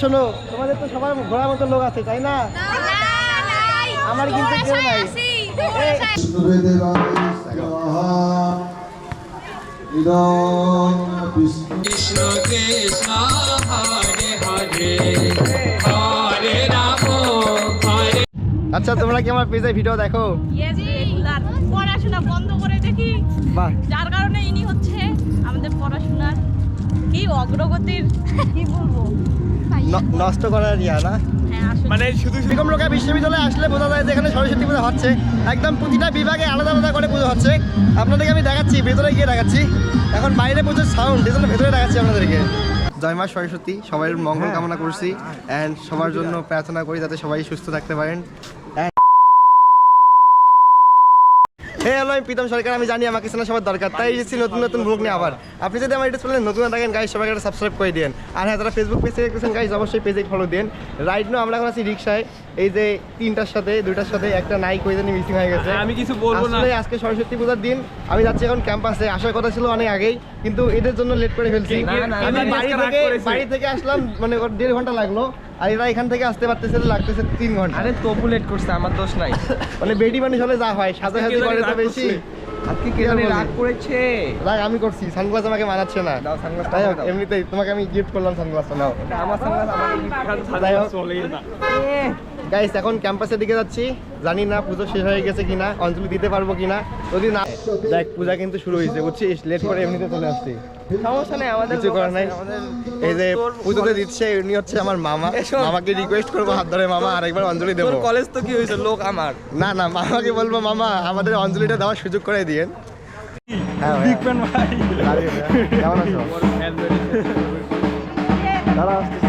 শোনো, তোমাদের তো সবার ঘোরার মতো লোক আছে, তাই না? আমার কিন্তু আচ্ছা তোমরা কি আমার পেজে ভিডিও দেখো? পড়াশোনা বন্ধ করে দেখি যার কারণে ইনি হচ্ছে আমাদের পড়াশোনার কি অগ্রগতির, কি বলব? নষ্ট করার ইয়া না? হ্যাঁ মানে শুধু সেরকম লোকের বিশ্ববিদ্যালয়ে আসলে বোঝা যায় যে এখানে সরস্বতী পুজো হচ্ছে। একদম প্রতিটা বিভাগে আলাদা আলাদা করে পুজো হচ্ছে। আপনাদেরকে আমি দেখাচ্ছি ভেতরে গিয়ে দেখাচ্ছি। এখন বাইরে পুজোর সাউন্ড এই জন্য ভেতরে দেখাচ্ছি আপনাদেরকে। জয় মা সরস্বতী সবাই মঙ্গল কামনা করছি। অ্যান্ড সবার জন্য প্রার্থনা করি যাতে সবাই সুস্থ থাকতে পারেন। হে হ্যালো, আমি প্রীতম সরকার, আমি জানি আমাকে চেনা সবার দরকার। তাই এসেছি নতুন নতুন ব্লগ নিয়ে আবার। আপনি যদি আমার এটা চলেন নতুন থাকেন গাইজ সবাই একটা সাবস্ক্রাইব করে দিন আর হ্যাঁ তারা ফেসবুক পেজে দেখতেছেন গাইজ অবশ্যই পেজে ফলো দিন রাইট নো আমরা এখন আছি রিক্সায় এই যে তিনটার সাথে দুইটার সাথে একটা নাইক ওই জন্য মিসিং হয়ে গেছে। আমি কিছু বলব না। আসলে আজকে সরস্বতী পূজার দিন আমি যাচ্ছি এখন ক্যাম্পাসে। আসার কথা ছিল অনেক আগেই কিন্তু এদের জন্য লেট করে ফেলছি। না, না, আমি বাড়ি থেকে বাড়ি থেকে আসলাম মানে দেড় ঘণ্টা লাগল। আর এরা এখান থেকে আসতে পারতেছে লাগতেছে তিন ঘণ্টা। আরে তবু লেট করছে আমার দোষ নাই। মানে বেডি মানুষ হলে যা হয় সাজা জানি করে তো বেশি। আজকে কে জানি রাগ করেছে। রাগ আমি করছি সানগ্লাস আমাকে মানাচ্ছে না। দাও সানগ্লাস তাই হোক দাও। এমনিতেই তোমাকে আমি গিফট করলাম সানগ্লাসটা নাও। আমার আমার যাই হোক। চলেই না। গাইস এখন ক্যাম্পাসের দিকে যাচ্ছি। জানি না পুজো শেষ হয়ে গেছে কিনা অঞ্জলি দিতে পারব কিনা। যদি না দেখ পূজা কিন্তু শুরু হয়েছে বুঝছিস? লেট করে এমনিতে চলে আসছি। সমস্যা নেই আমাদের কিছু করার নাই। এই যে পুজোতে দিচ্ছে উনি হচ্ছে আমার মামা। মামাকে রিকোয়েস্ট করব হাত ধরে মামা আরেকবার অঞ্জলি দেবো। কলেজ তো কি হয়েছে? লোক আমার। না না মামাকে বলব মামা আমাদের অঞ্জলিটা দেওয়ার সুযোগ করে দিয়েন হ্যাঁ। কেমন আছো? দাঁড়া আসতেছি।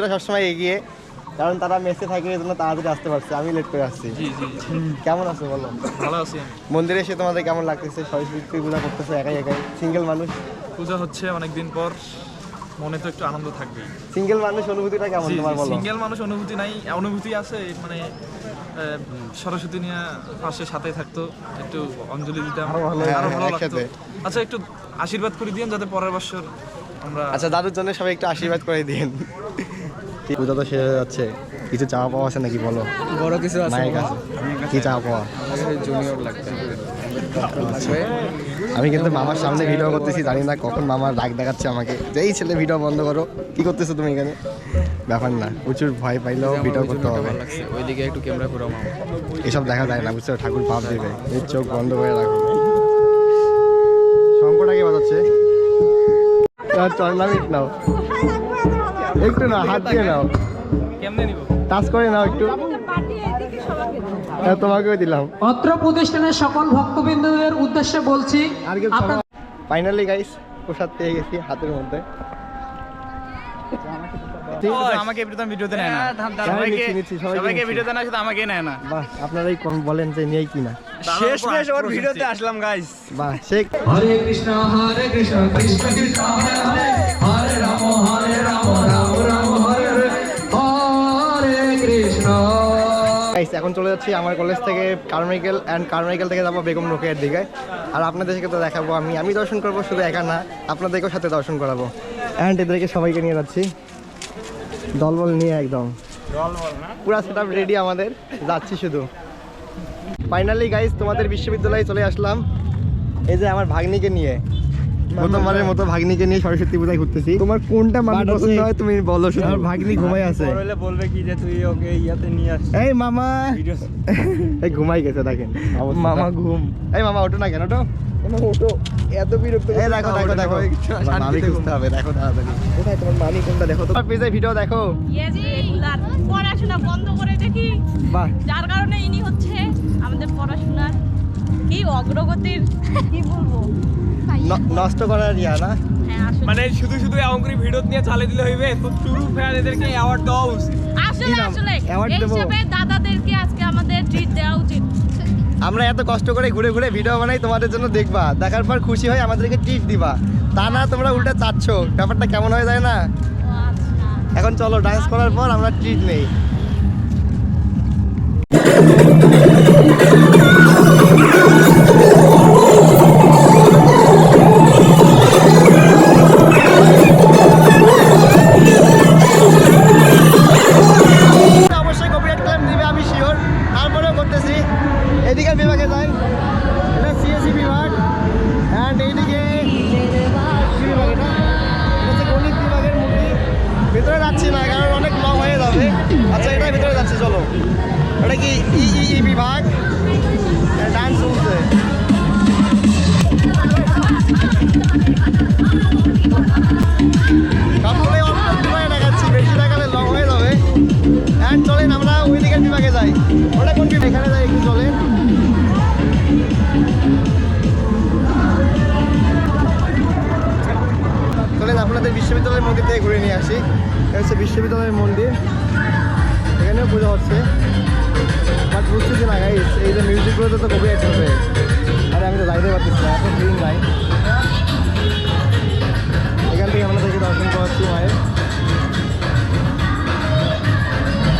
বন্ধুরা সবসময় এগিয়ে কারণ তারা মেসে থাকে এই জন্য তাড়াতাড়ি আসতে পারছে। আমি লেট করে আসছি। কেমন আছো বলো? ভালো আছি মন্দিরে এসে তোমাদের কেমন লাগতেছে? সরস্বতী পূজা করতেছে একাই একাই? সিঙ্গেল মানুষ? পূজা হচ্ছে অনেকদিন পর মনে তো একটু আনন্দ থাকবেই। সিঙ্গেল মানুষ অনুভূতিটা কেমন তোমার বলো? সিঙ্গেল মানুষ অনুভূতি নাই অনুভূতি আছে মানে সরস্বতী নিয়ে পাশে সাথে থাকতো একটু অঞ্জলি দিতাম আরও ভালো, আরও হ্যাঁ, ভালো লাগতো। আচ্ছা একটু আশীর্বাদ করে দিন যাতে পরের বছর আমরা আচ্ছা দাদুর জন্য সবাই একটু আশীর্বাদ করে দিন পূজা তো শেষ হয়ে যাচ্ছে। কিছু চাওয়া পাওয়া আছে নাকি বলো? বড় কিছু আছে মায়ের কাছে। কি চাওয়া পাওয়া? জুনিয়র লাগছে আমি কিন্তু মামার সামনে ভিডিও করতেছি জানি না কখন মামার রাগ দেখাচ্ছে আমাকে। যে এই ছেলে ভিডিও বন্ধ করো। কি করতেছো তুমি এখানে? ব্যাপার না প্রচুর ভয় পাইলেও ভিডিও করতে হবে। ওইদিকে একটু ক্যামেরা করে আমার এসব দেখা যায় না বুঝছ? ঠাকুর পাপ দেবে। এই চোখ বন্ধ করে রাখো। শঙ্কটা কে বাজাচ্ছে টর্নামিট নাও। একটু না হাত দিয়ে নাও। কেমনে নিব? টাচ করে নাও একটু। হ্যাঁ, তোমাকেও দিলাম। অত্র প্রতিষ্ঠানের সকল ভক্তবৃন্দদের উদ্দেশ্যে বলছি ফাইনালি গাইস প্রসাদ পেয়ে গেছি হাতের মধ্যে। আমাকে প্রীতম ভিডিওতে নেয় না। সবাইকে নিচ্ছি, নিচ্ছি, সবাইকে নিচ্ছি। নেয় শুধু আমাকে নেয় না। বাহ আপনারাই কম বলেন যে শেষ মেশ ওর ভিডিওতে আসলাম গাইস বাহ শেখ। হরে কৃষ্ণ হরে কৃষ্ণ কৃষ্ণ কৃষ্ণ হরে হরে হরে রাম হরে। গাইস এখন চলে যাচ্ছি আমার কলেজ থেকে কারমাইকেল অ্যান্ড কারমাইকেল থেকে যাব বেগম রোকেয়ার দিকে। আর আপনাদেরকে তো দেখাবো আমি। আমি দর্শন করব শুধু একা না আপনাদেরকেও সাথে দর্শন করাবো। অ্যান্ড এদেরকে সবাইকে নিয়ে যাচ্ছি। দলবল নিয়ে একদম। পুরা সেট রেডি আমাদের। যাচ্ছি শুধু। ফাইনালি গাইস তোমাদের বিশ্ববিদ্যালয়ে চলে আসলাম। এই যে আমার ভাগ্নিকে নিয়ে। প্রথমবারের মতো ভাগ্নিকে নিয়ে সরস্বতী পূজায় ঘুরতেছি। তোমার কোনটা মানে পছন্দ হয় তুমি বলো শুধু আমার ভাগ্নি ঘুমাই আছে। হলে বলবে কি যে তুই ওকে ইয়াতে নিয়ে আস এই মামা। এই ঘুমাই গেছে দেখেন। মামা ঘুম। এই মামা ওঠো না কেন ওঠো। এত বিরক্ত এই দেখো দেখো দেখো। মামি খুঁজতে হবে দেখো তাড়াতাড়ি। কোথায় তোমার মামি কোনটা দেখো তো? পেজে ভিডিও দেখো। পড়াশোনা বন্ধ করে দেখি। বাহ। যার কারণে ইনি হচ্ছে আমাদের পড়াশোনার কি অগ্রগতির কি বলব? নষ্ট করার ইয়া না। হ্যাঁ মানে শুধু শুধু এমন করে ভিডিও নিয়ে চালে দিলে হইবে তো টুরু ফ্যান এদেরকে অ্যাওয়ার্ড দেওয়া উচিত। আসলে আসলে এই দেবো? হিসেবে দাদাদেরকে আজকে আমাদের ট্রিট দেওয়া উচিত। আমরা এত কষ্ট করে ঘুরে ঘুরে ভিডিও বানাই তোমাদের জন্য দেখবা। দেখার পর খুশি হয়ে আমাদেরকে ট্রিট দিবা। তা না তোমরা উল্টা চাচ্ছ। ব্যাপারটা কেমন হয়ে যায় না? আচ্ছা। এখন চলো ডান্স করার পর আমরা ট্রিট নেই। অবশ্যই যাচ্ছি না, কারণ অনেক লং হয়ে যাবে। আচ্ছা এটা ভিতরে যাচ্ছি, চলো। এটা কি ই ই বিভাগ? ডান্স চলছে বেশি লং হয়ে যাবে। অ্যান্ড চলেন, আমরা বিভাগে যাই। যাই চলেন। চলেন, আপনাদের বিশ্ববিদ্যালয়ের মধ্যে থেকে ঘুরে নিয়ে আসি। হচ্ছে বিশ্ববিদ্যালয়ের মন্দির। এখানেও পুজো হচ্ছে। বাট বুঝতেছি না গাইস এই যে মিউজিকগুলোতে তো কবি অ্যাড হবে আরে আমি তো যাইতে পারতেছি না এত ফিলিং নাই। এখান থেকে আপনাদেরকে দর্শন করাচ্ছি মায়ের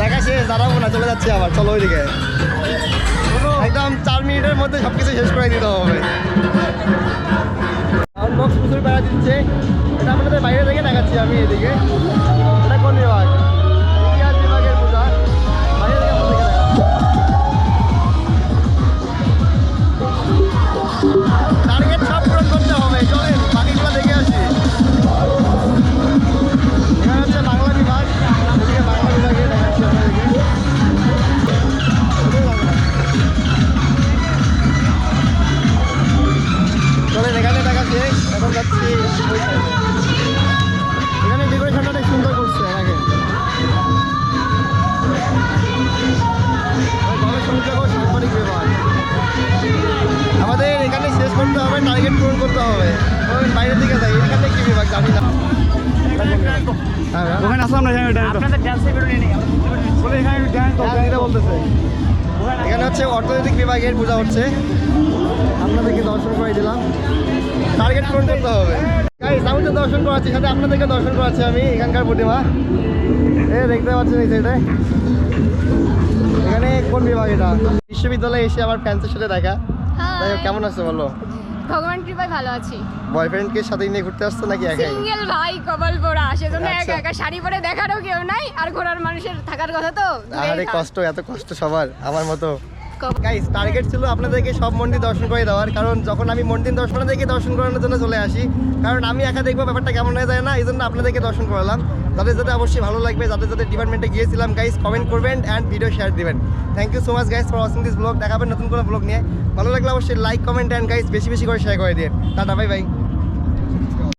দেখা শেষ দাঁড়াবো না চলে যাচ্ছি আবার চলো ওইদিকে। একদম চার মিনিটের মধ্যে সব কিছু শেষ করে দিতে হবে। সাউন্ড বক্স প্রচুর বেড়া দিচ্ছে। এটা আপনাদের বাইরে থেকে দেখাচ্ছি আমি এদিকে। এটা কোন হবে টার্গেট পূরণ করতে হবে। বাইরের দিকে যাই এখানে কি বিভাগ জানি না। হ্যাঁ, হ্যাঁ। ওখানে আসলাম না এখানে আপনাদের ডান্সের ভিডিও নিয়ে বলে এখানে একটু ডান্স হ্যাঁ, বলতেছে। এখানে হচ্ছে অর্থনৈতিক বিভাগের পূজা হচ্ছে। আপনাদেরকে দর্শন করে দিলাম। টার্গেট পূরণ করতে হবে। আমি তো দর্শন করাচ্ছি সাথে আপনাদেরকে দর্শন করাচ্ছি আমি এখানকার প্রতিমা। এ দেখতে পাচ্ছেন এই সাইডে এখানে কোন বিভাগ এটা? বিশ্ববিদ্যালয়ে এসে আবার ফ্যান্সের সাথে দেখা। তাই হোক, কেমন আছে বলো? ভগবান কৃপায় ভালো আছি। বয়ফ্রেন্ডকে সাথে নিয়ে ঘুরতে আসছো নাকি একাই? সিঙ্গেল ভাই কপাল পোড়া। সেজন্য আচ্ছা। একা। একা শাড়ি পরে দেখারও কেউ নাই আর ঘোরার মানুষের থাকার কথা তো আরে কষ্ট এত কষ্ট সবার আমার মতো। গাইস টার্গেট ছিল আপনাদেরকে সব মন্দির দর্শন করে দেওয়ার, কারণ যখন আমি মন্দির দর্শন আপনাদেরকে দর্শন করানোর জন্য চলে আসি, কারণ আমি একা দেখব ব্যাপারটা কেমন হয়ে যায় না, এই জন্য আপনাদেরকে দর্শন করালাম। যাদের যাদের অবশ্যই ভালো লাগবে, যাদের যাদের ডিপার্টমেন্টে গিয়েছিলাম গাইস কমেন্ট করবেন অ্যান্ড ভিডিও শেয়ার দিবেন। Thank you so much guys for watching this blog দেখাবেন নতুন কোনো ব্লগ নিয়ে। ভালো লাগলে অবশ্যই লাইক কমেন্ট অ্যান্ড গাইস বেশি বেশি করে শেয়ার করে দিন টাটা বাই বাই